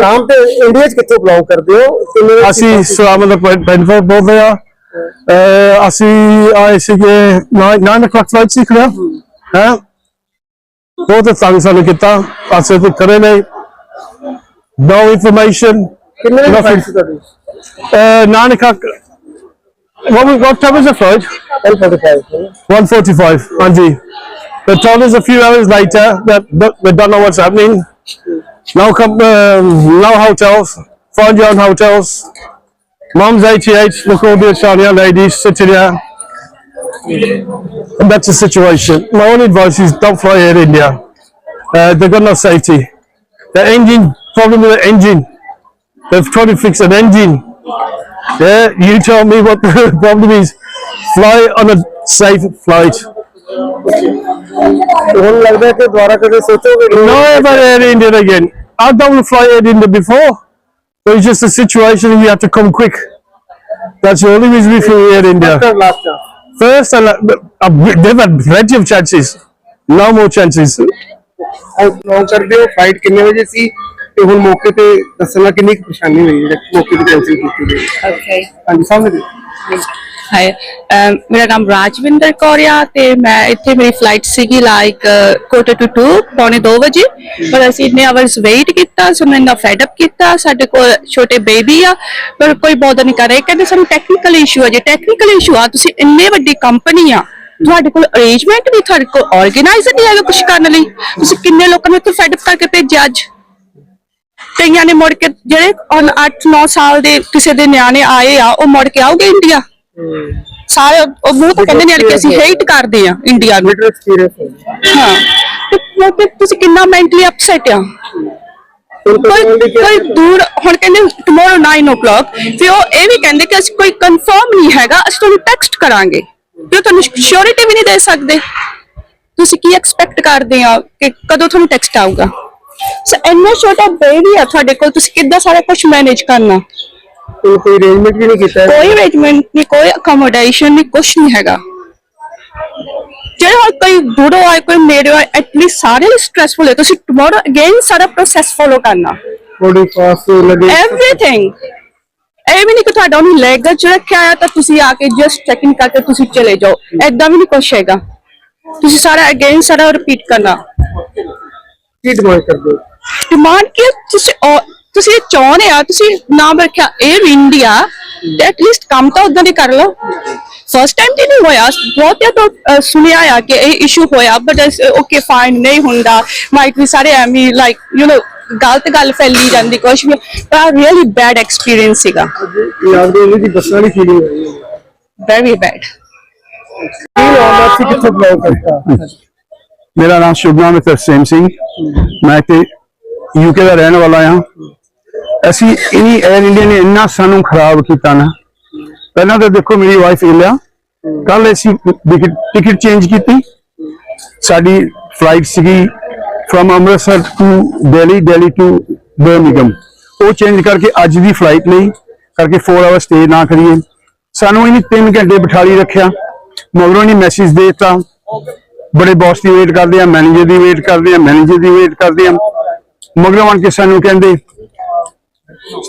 ਨਾਮ ਤੇ ਇੰਡੀਆ ਚ ਕਿੱਥੋਂ ਬਿਲੋਂਗ ਕਰਦੇ ਹੋ ਕਿੰਨੇ ਅਸੀਂ ਸਲਾਮ ਦਾ ਪਿੰਡ ਤੋਂ ਬੋਲਦੇ ਆ ਅਸੀਂ ਆਏ ਸੀਗੇ 9 o'clock flight ਸੀ ਖੜਾ ਹੈ ਬਹੁਤ ਤੰਗ ਸਾਨੂੰ ਕੀਤਾ ਅਸੀਂ ਤੇ ਕਰੇ ਨਹੀਂ ਕਿੰਨੇ ਸੀ ਤੁਹਾਡੀ uh, 9 o'clock what, was- what time was the flight 10:45 145 ਹਾਂਜੀ they told us a few hours later that, that they don't know what's happening No, com- uh, um, no hotels. Find your own hotels. Mom's 88. Look all the Italian ladies sitting here. And that's the situation. My only advice is don't fly Air India. Uh, they've got no safety. The engine, problem with the engine. They've tried to fix an engine. Yeah, you tell me what the problem is. Fly on a safe flight. Don't like. No, Air India again. I don't fly Air India before. So it's just a situation you have to come quick. That's the only reason we flew Air India. Last First, I, uh, they've had plenty of chances. No more chances. Belong ਕਰਦੇ ਹੋ flight ਕਿੰਨੇ ਵਜੇ ਸੀ ਤੇ ਹੁਣ ਮੌਕੇ ਤੇ ਦੱਸਣਾ ਕਿੰਨੀ ਕੁ ਪਰੇਸ਼ਾਨੀ ਹੋਈ ਜਿਹੜਾ ਮੌਕੇ ਤੇ ਕੈਂਸਲ ਕੀਤੀ ਗਈ ਓਕੇ ਹਾਂਜੀ ਸਾਹਮਣੇ ਹਾਈ ਮੇਰਾ ਨਾਮ ਰਾਜਵਿੰਦਰ ਕੌਰ ਆ ਤੇ ਮੈਂ ਇੱਥੇ ਮੇਰੀ ਫਲਾਈਟ ਸੀਗੀ ਲਾਈਕ ਕੋਟਰ ਟੂ 2 ਪੌਣੇ 2 ਵਜੇ। ਪਰ ਅਸੀਂ ਇੰਨੇ ਆਵਰਸ ਵੇਟ ਕੀਤਾ ਸੋ ਇੰਨਾ ਫੈਡ ਅਪ ਕੀਤਾ, ਸਾਡੇ ਕੋਲ ਛੋਟੇ ਬੇਬੀ ਆ। ਪਰ ਕੋਈ ਬੋਦਰ ਨਹੀਂ ਕਰ ਰਿਹਾ। ਕਹਿੰਦੇ ਸਾਨੂੰ ਟੈਕਨੀਕਲ ਇਸ਼ੂ ਆ ਜੇ। ਟੈਕਨੀਕਲ ਇਸ਼ੂ ਆ, ਤੁਸੀਂ ਇੰਨੇ ਵੱਡੀ ਕੰਪਨੀ ਆ। ਤੁਹਾਡੇ ਕੋਲ ਅਰੇਂਜਮੈਂਟ ਵੀ ਤੁਹਾਡੇ ਕੋਲ ਆਰਗੇਨਾਈਜ਼ਰ ਨਹੀਂ ਹੈਗਾ ਕੁਝ ਕਰਨ ਲਈ। ਤੁਸੀਂ ਕਿੰਨੇ ਲੋਕਾਂ ਨੂੰ ਇੱਥੇ ਫੈਡ ਅਪ ਕਰਕੇ ਭੇਜਿਆ ਅੱਜ? ਕਈਆਂ ਨੇ ਮੁੜ ਕੇ ਜਿਹੜੇ 8-9 ਸਾਲ ਦੇ ਕਿਸੇ ਦੇ ਨਿਆਣੇ ਆਏ ਆ, ਉਹ ਮੁੜ ਕੇ ਆਉਗੇ ਇੰਡੀਆ ਸਾਰੇ ਉਹ ਮੂੰਹ ਤੋਂ ਕਹਿੰਦੇ ਨੇ ਕਿ ਅਸੀਂ ਹੇਟ ਕਰਦੇ ਆ ਇੰਡੀਆ ਨੂੰ। ਬੈਟਰ ਐਕਸਪੀਰੀਅੰਸ ਹਾਂ ਤੇ ਕੇ ਤੁਸੀਂ ਕਿੰਨਾ ਮੈਂਟਲੀ ਅਪਸੈਟ ਆ। ਕੋਈ ਕੋਈ ਦੂਰ ਹੁਣ ਕਹਿੰਦੇ ਟੁਮਾਰੋ 9:00 ਫਿਰ ਉਹ ਇਹ ਵੀ ਕਹਿੰਦੇ ਕਿ ਅਸੀਂ ਕੋਈ ਕਨਫਰਮ ਨਹੀਂ ਹੈਗਾ ਅਸੀਂ ਤੁਹਾਨੂੰ ਟੈਕਸਟ ਕਰਾਂਗੇ। ਤੇ ਤੁਹਾਨੂੰ ਸ਼ੋਰਿਟੀ ਵੀ ਨਹੀਂ ਦੇ ਸਕਦੇ। ਤੁਸੀਂ ਕੀ ਐਕਸਪੈਕਟ ਕਰਦੇ ਆ ਕਿ ਕਦੋਂ ਤੁਹਾਨੂੰ ਟੈਕਸਟ ਆਊਗਾ? ਸੋ ਇੰਨਾ ਛੋਟਾ ਬੇਬੀ ਆ ਤੁਹਾਡੇ ਕੋਲ ਤੁਸੀਂ ਕਿੱਦਾਂ ਸਾਰਾ ਕੁਝ ਮੈਨੇਜ ਕਰਨਾ? ਕੋਈ ਅਰੇਂਜਮੈਂਟ ਵੀ ਨਹੀਂ ਕੀਤਾ ਕੋਈ ਅਰੇਂਜਮੈਂਟ ਨਹੀਂ ਕੋਈ ਅਕਮੋਡੇਸ਼ਨ ਨਹੀਂ ਕੁਝ ਨਹੀਂ ਹੈਗਾ ਜਿਹੜੇ ਹੁਣ ਕੋਈ ਦੂਰੋਂ ਆਏ ਕੋਈ ਨੇੜੇ ਆਏ ਐਟਲੀਸਟ ਸਾਰੇ ਸਟ੍ਰੈਸਫੁਲ ਹੈ ਤੁਸੀਂ ਟੁਮਾਰੋ ਅਗੇਨ ਸਾਰਾ ਪ੍ਰੋਸੈਸ ਫੋਲੋ ਕਰਨਾ ਬੋਡੀ ਪਾਸ ਲੱਗੇ ਐਵਰੀਥਿੰਗ ਇਹ ਵੀ ਨਹੀਂ ਕਿ ਤੁਹਾਡਾ ਉਹਨੂੰ ਲੈਗ ਚ ਰੱਖਿਆ ਆ ਤਾਂ ਤੁਸੀਂ ਆ ਕੇ ਜਸਟ ਚੈਕਿੰਗ ਕਰਕੇ ਤੁਸੀਂ ਚਲੇ ਜਾਓ ਐਦਾਂ ਵੀ ਨਹੀਂ ਕੁਛ ਹੈਗਾ ਤੁਸੀਂ ਸਾਰਾ ਅਗੇਨ ਸਾਰਾ ਰਿਪੀਟ ਕਰਨਾ ਕੀ ਡਿਮਾਂਡ ਕਰਦੇ ਹੋ ਡਿਮਾਂਡ ਕੀ ਹੈ? ਤੁਸੀਂ ਉਹ- ਤੁਸੀਂ ਇਹ ਚਾਹੁੰਦੇ ਆ ਤੁਸੀਂ ਨਾਮ ਰੱਖਿਆ ਏਅਰ ਇੰਡੀਆ ਤੇ ਐਟਲੀਸਟ ਕੰਮ ਤਾਂ ਉਦਾਂ ਦੇ ਕਰ ਲਓ। ਫਸਟ ਟਾਈਮ ਤੇ ਨਹੀਂ ਹੋਇਆ ਬਹੁਤ ਇਹ ਸੁਣਿਆ ਆ ਕਿ ਇਹ ਇਸ਼ੂ ਹੋਇਆ ਬਟ ਓਕੇ ਫਾਈਨ ਨਹੀਂ ਹੁੰਦਾ। ਮਾਈਕ ਵੀ ਸਾਰੇ ਐਵੇਂ ਲਾਈਕ ਯੂ نو ਗਲਤ ਗੱਲ ਫੈਲੀ ਜਾਂਦੀ ਕੁਝ ਵੀ। ਪਰ ਰੀਅਲੀ ਬੈਡ ਐਕਸਪੀਰੀਅੰਸ ਸੀਗਾ। ਮੇਰਾ ਨਾਮ ਸ਼ੁਭਨਾਮ ਹੈ ਤਰਸੇਮ ਸਿੰਘ। ਮੈਂ ਤੇ ਯੂਕੇ ਦਾ ਰਹਿਣ ਵਾਲਾ ਹਾਂ। ਅਸੀਂ ਇਨੀ 에ਅਰ ਇੰਡੀਆ ਨੇ ਇੰਨਾ ਸਾਨੂੰ ਖਰਾਬ ਕੀਤਾ ਨਾ। ਪਹਿਲਾਂ ਤਾਂ ਦੇਖੋ ਮੇਰੀ ਵਾਈਫ ਇਲਿਆ ਕੱਲ ਅਸੀਂ ਟਿਕਟ ਚੇਂਜ ਕੀਤੀ। ਸਾਡੀ ਫਲਾਈਟ ਸੀਗੀ from Amritsar to Delhi Delhi to Birmingham. ਉਹ ਚੇਂਜ ਕਰਕੇ ਅੱਜ ਦੀ ਫਲਾਈਟ ਲਈ, ਕਰਕੇ 4 ਆਵਰ ਸਟੇ ਨਾ ਕਰੀਏ। ਸਾਨੂੰ ਇਹਨੇ 3 ਘੰਟੇ ਬਿਠਾਲੀ ਰੱਖਿਆ। ਮਗਰੋਂ ਇਹਨੇ ਮੈਸੇਜ ਦੇ ਦਿੱਤਾ। ਬੜੇ ਬੌਸ ਦੀ ਵੇਟ ਕਰਦੇ ਆ ਮੈਨੇਜਰ ਦੀ ਵੇਟ ਕਰਦੇ ਆ ਮੈਨੇਜਰ ਦੀ ਵੇਟ ਕਰਦੇ ਆ। ਮਗਰੋਂ ਆਣ ਕੇ ਸਾਨੂੰ ਕਹਿੰਦੇ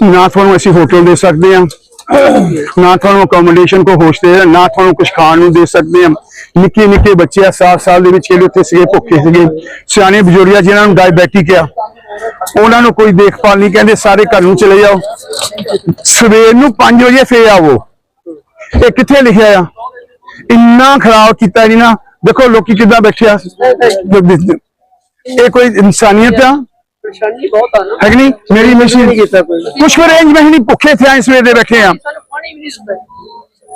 ਨਾ ਤੁਹਾਨੂੰ ਅਸੀਂ ਹੋਟਲ ਦੇ ਸਕਦੇ ਹਾਂ, ਨਾ ਤੁਹਾਨੂੰ ਅਕੋਮੋਡੇਸ਼ਨ ਕੋ ਹੋਸਟੇ ਨਾ ਤੁਹਾਨੂੰ ਕੁਝ ਖਾਣ ਨੂੰ ਦੇ ਸਕਦੇ ਆ ਨਿੱਕੇ ਨਿੱਕੇ ਬੱਚੇ ਆ 7 ਸਾਲ ਦੇ ਵਿੱਚ ਜਿਹੜੇ ਉੱਥੇ ਸੀਗੇ, ਭੁੱਖੇ ਸੀਗੇ। ਸਿਆਣੇ ਬਜ਼ੁਰਗਾਂ ਜਿਨ੍ਹਾਂ ਨੂੰ ਡਾਇਬੈਟਿਕ ਆ, ਉਹਨਾਂ ਨੂੰ ਕੋਈ ਦੇਖਭਾਲ ਨਹੀਂ ਕਹਿੰਦੇ, ਸਾਰੇ ਘਰ ਨੂੰ ਚਲੇ ਜਾਓ। ਸਵੇਰ ਨੂੰ 5 ਵਜੇ ਫੇਰ ਆਵੋ। ਇਹ ਕਿੱਥੇ ਲਿਖਿਆ ਆ? ਇੰਨਾ ਖਰਾਬ ਕੀਤਾ ਜੀ ਨਾ, ਦੇਖੋ ਲੋਕੀ ਕਿੱਦਾਂ ਬੈਠੇ ਆ। ਇਹ ਕੋਈ ਇਨਸਾਨੀਅਤ ਆ ਪਰੇਸ਼ਾਨੀ ਬਹੁਤ ਆ ਨਾ। ਹੈ ਕਿ ਨਹੀਂ? ਮੇਰੀ ਮਿਸ਼ਨ ਨਹੀਂ ਕੀਤਾ ਕੋਈ। ਕੁਛ ਅਰੇਂਜਮੈਂਟ ਨਹੀਂ ਭੁੱਖੇ ਥੇ ਆਏ ਸਵੇਰ ਦੇ ਬੈਠੇ ਆ।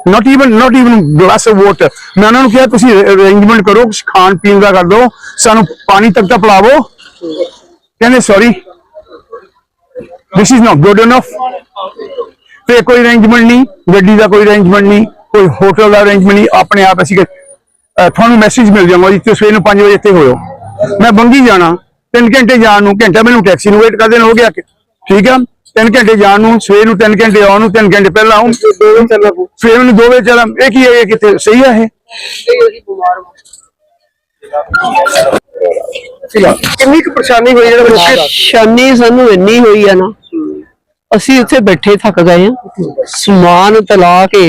Not even not even glass of water ਮੈਂ ਉਹਨਾਂ ਨੂੰ ਕਿਹਾ ਤੁਸੀਂ ਅਰੇਂਜਮੈਂਟ ਕਰੋ ਕੁਛ ਖਾਣ ਪੀਣ ਦਾ ਕਰ ਦਿਓ ਸਾਨੂੰ ਪਾਣੀ ਤੱਕ ਤਾਂ ਪਿਲਾਵੋ। ਕਹਿੰਦੇ sorry this is not good enough ਤੇ ਕੋਈ ਅਰੇਂਜਮੈਂਟ ਨਹੀਂ ਗੱਡੀ ਦਾ ਕੋਈ ਅਰੇਂਜਮੈਂਟ ਨਹੀਂ ਕੋਈ ਹੋਟਲ ਦਾ ਅਰੇਂਜਮੈਂਟ ਨਹੀਂ ਆਪਣੇ ਆਪ ਅਸੀਂ ਤੁਹਾਨੂੰ ਮੈਸੇਜ ਮਿਲ ਜਾਊਗਾ ਜੀ ਤੁਸੀਂ ਸਵੇਰ ਨੂੰ 5 ਵਜੇ ਇੱਥੇ ਹੋਇਓ। ਮੈਂ ਬੰਗੀ ਜਾਣਾ। 3 ਘੰਟੇ ਜਾਣ ਨੂੰ ਘੰਟਾ ਮੈਨੂੰ ਟੈਕਸੀ ਨੂੰ ਵੇਟ ਕਰਦੇ ਨੂੰ ਹੋ ਗਿਆ ਕਿ- ਠੀਕ ਆ? 3 ਘੰਟੇ ਜਾਣ ਨੂੰ ਸਵੇਰ ਨੂੰ 3 ਘੰਟੇ ਆਉਣ ਨੂੰ 3 ਘੰਟੇ ਪਹਿਲਾਂ ਆਉਂ ਸਵੇਰ ਨੂੰ 2 ਵਜੇ ਚੱਲਾਂ। ਇਹ ਕੀ ਹੈ ਇਹ ਕਿੱਥੇ? ਸਹੀ ਆ ਇਹ? ਕਿੰਨੀ ਕੁ ਪਰੇਸ਼ਾਨੀ ਹੋਈ ਜਿਹੜਾ ਮੌਕੇ ਸ਼ਾਨੀ ਸਾਨੂੰ ਇੰਨੀ ਹੋਈ ਆ ਨਾ ਅਸੀਂ ਉੱਥੇ ਬੈਠੇ ਥੱਕ ਗਏ ਆ ਸਮਾਨ ਤਲਾ ਕੇ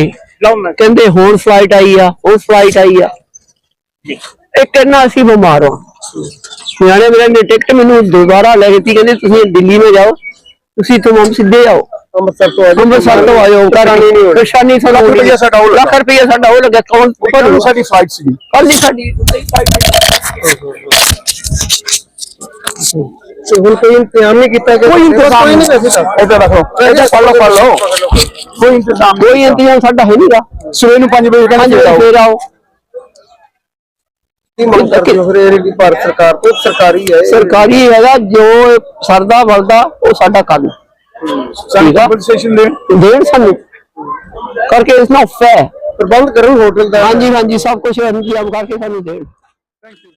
ਕਹਿੰਦੇ ਹੁਣ ਫਲਾਈਟ ਆਈ ਆ ਹੁਣ ਫਲਾਈਟ ਆਈ ਆ। ਇਹ ਕਹਿੰਦਾ ਅਸੀਂ ਬਿਮਾਰ ਹਾਂ ਸਿਆਣੇ ਮੇਰੇ ਨੇ ਟਿਕਟ ਮੈਨੂੰ ਦੁਬਾਰਾ ਲੈ ਦਿੱਤੀ ਕਹਿੰਦੇ ਤੁਸੀਂ ਦਿੱਲੀ में ਜਾਓ ਤੁਸੀਂ ਤੁਮ ਸਿੱਧੇ ਆਓ। ਅੰਮ੍ਰਿਤਸਰ ਤੋਂ ਆਏ ਅੰਮ੍ਰਿਤਸਰ ਤੋਂ ਆਇਓ ਪਰੇਸ਼ਾਨੀ ਨਹੀਂ ਹੋਈ। ਪਰੇਸ਼ਾਨੀ ਸਾਡਾ ਰੁਪਈਆ ਸਾਡਾ ਉਹ ਲੱਖ ਰੁਪਈਆ ਸਾਡਾ ਉਹ ਲੱਗਾ ਕੌਣ ਉੱਪਰ ਸਾਡੀ ਫਲਾਈਟ ਸੀ ਕੱਲ ਸਾਡੀ ਹੀ flight ਤੇ ਹੁਣ ਕੋਈ ਇੰਤਜ਼ਾਮ ਨਹੀਂ ਕੀਤਾ ਕੋਈ ਇੰਤਜ਼ਾਮ ਨਹੀਂ ਵੈਸੇ ਤਾਂ ਇੱਧਰ ਰੱਖੋ। ਇੱਧਰ ਫੜ ਲਓ ਫੜ ਲਓ। ਕੋਈ ਇੰਤਜ਼ਾਮ ਕੋਈ ਇੰਤਜ਼ਾਮ ਸਾਡਾ ਹੈ ਨਹੀਂਗਾ ਸਵੇਰ ਨੂੰ 5 ਵਜੇ ਕਹਿੰਦੇ ਆਓ। ਕੀ ਮੰਗ ਕਰਦੇ ਹੋ ਫਿਰ ਇਹ ਜਿਹੜੀ ਭਾਰਤ ਸਰਕਾਰ ਤੋਂ? ਸਰਕਾਰੀ ਹੈ ਇਹ। ਸਰਕਾਰੀ ਹੈਗਾ ਜੋ ਸਰਦਾ ਬਲਦਾ ਉਹ ਸਾਡਾ ਕੰਮ ਸਾਨੂੰ। ਕੰਪਨਸੇਸ਼ਨ ਦੇਣ? ਦੇਣ ਸਾਨੂੰ। ਕਰਕੇ ਇਸ ਨਾਲ ਫੈ ਪ੍ਰਬੰਧ ਕਰਨ ਹੋਟਲ ਦਾ। ਹਾਂਜੀ ਹਾਂਜੀ ਸਭ ਕੁਝ ਇੰਤਜ਼ਾਮ ਕਰਕੇ ਸਾਨੂੰ ਦੇਣ।